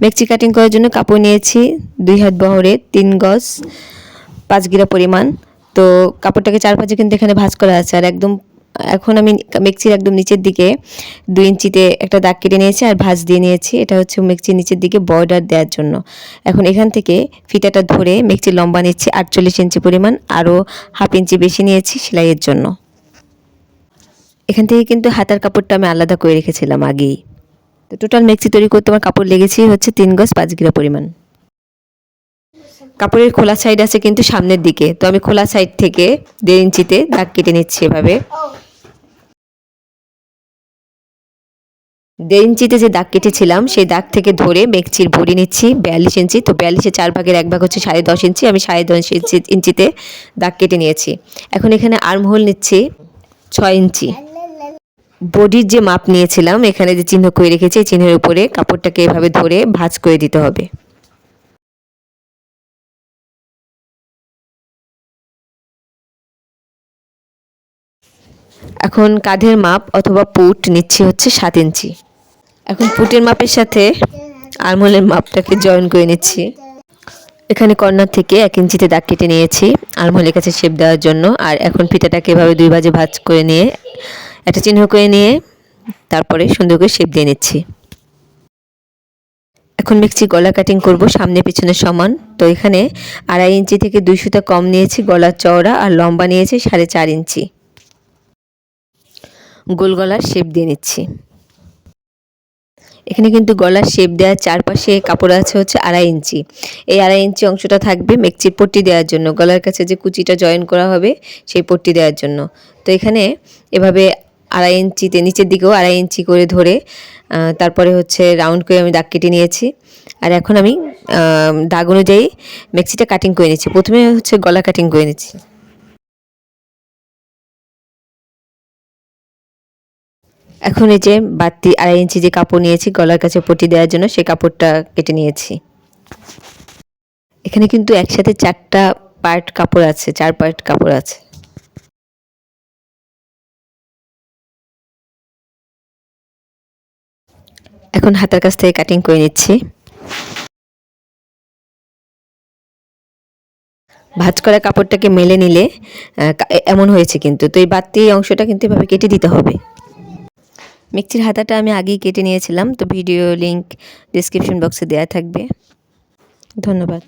মেক্সি cutting করার জন্য কাপড় নিয়েছি, দুই হাত বহরে, তিন গজ, পাঁচ গিরা পরিমাণ। তো কাপড়টাকে চার পাঁচে কিন্তু এখানে ভাঁজ করা আছে। আর একদম, এখন আমি মেক্সির একদম নিচের দিকে দুই ইঞ্চিতে একটা দাগ কেটে নিয়েছি আর ভাঁজ দিয়ে নিয়েছি। এটা হচ্ছে মেক্সির নিচের দিকে বর্ডার দেওয়ার জন্য। এখন এখান থেকে ফিতাটা ধরে মেক্সির লম্বা নিচ্ছি, আটচল্লিশ ইঞ্চি পরিমাণ, আরও হাফ ইঞ্চি বেশি নিয়েছি সেলাইয়ের জন্য। এখান থেকে কিন্তু হাতার কাপড়টা আমি আলাদা করে রেখেছিলাম আগেই। তো টোটাল মেক্সি তৈরি করতে আমার কাপড় লেগেছে হচ্ছে তিন গজ পাঁচ গিরা পরিমাণ। কাপড়ের খোলা সাইড আছে কিন্তু সামনের দিকে। তো আমি খোলা সাইড থেকে দেড় ইঞ্চিতে দাগ কেটে নিচ্ছি এভাবে। দেড় ইঞ্চিতে যে দাগ কেটেছিলাম, সেই দাগ থেকে ধরে মেকচির ভরি নিচ্ছি, বিয়াল্লিশ ইঞ্চি। তো বিয়াল্লিশের চার ভাগের এক ভাগ হচ্ছে সাড়ে দশ ইঞ্চি। আমি সাড়ে দশ ইঞ্চি ইঞ্চিতে দাগ কেটে নিয়েছি। এখন এখানে আর্মহোল নিচ্ছি ছয় ইঞ্চি। বডির যে মাপ নিয়েছিলাম, এখানে যে চিহ্ন করে রেখেছি চিহ্নের উপরে কাপড়টাকে এভাবে ধরে ভাঁজ করে দিতে হবে। এখন কাঁধের মাপ অথবা পুট নিচ্ছি হচ্ছে সাত ইঞ্চি। এখন পুটের মাপের সাথে আরমোলের মাপটাকে জয়েন করে নিচ্ছি। এখানে কর্নার থেকে এক ইঞ্চিতে দাগ কেটে নিয়েছি আরমোলের কাছে শেপ দেওয়ার জন্য। আর এখন ফিতাটাকে এভাবে দুই ভাজে ভাজ করে নিয়ে একটা চিহ্ন করে নিয়ে তারপরে সুন্দর করে শেপ দিয়ে নিচ্ছি। এখন মিক্সি গলা কাটিং করব, সামনে পিছনে সমান। তো এখানে আড়াই ইঞ্চি থেকে দুই সুতা কম নিয়েছি, গলার চওড়া আর লম্বা নিয়েছি সাড়ে চার ইঞ্চি। গোল গলার শেপ দিয়ে নিচ্ছি। এখানে কিন্তু গলার শেপ দেওয়ার চারপাশে কাপড় আছে হচ্ছে আড়াই ইঞ্চি। এই আড়াই ইঞ্চি অংশটা থাকবে মেকচির পট্টি দেওয়ার জন্য। গলার কাছে যে কুচিটা জয়েন করা হবে সেই পট্টি দেওয়ার জন্য। তো এখানে এভাবে আড়াই ইঞ্চিতে, নিচের দিকেও আড়াই ইঞ্চি করে ধরে তারপরে হচ্ছে রাউন্ড করে আমি দাগ কেটে নিয়েছি। আর এখন আমি দাগ অনুযায়ী মেক্সিটা কাটিং করে নিচ্ছি। প্রথমে হচ্ছে গলা কাটিং করে নিচ্ছি। এখন এই যে বাড়তি আড়াই ইঞ্চি যে কাপড় নিয়েছি, গলার কাছে পটি দেওয়ার জন্য সেই কাপড়টা কেটে নিয়েছি। এখানে কিন্তু একসাথে চারটা পার্ট কাপড় আছে, চার পার্ট কাপড় আছে। এখন হাতের কাছ থেকে কাটিং করে নিচ্ছি। ভাজ করা কাপড়টাকে মেলে নিলে এমন হয়েছে কিন্তু। তো এই বাড়তি অংশটা কিন্তু এভাবে কেটে দিতে হবে। মিক্সির হাতাটা আমি আগেই কেটে নিয়েছিলাম, তো ভিডিও লিংক ডিসক্রিপশন বক্সে দেওয়া থাকবে। ধন্যবাদ।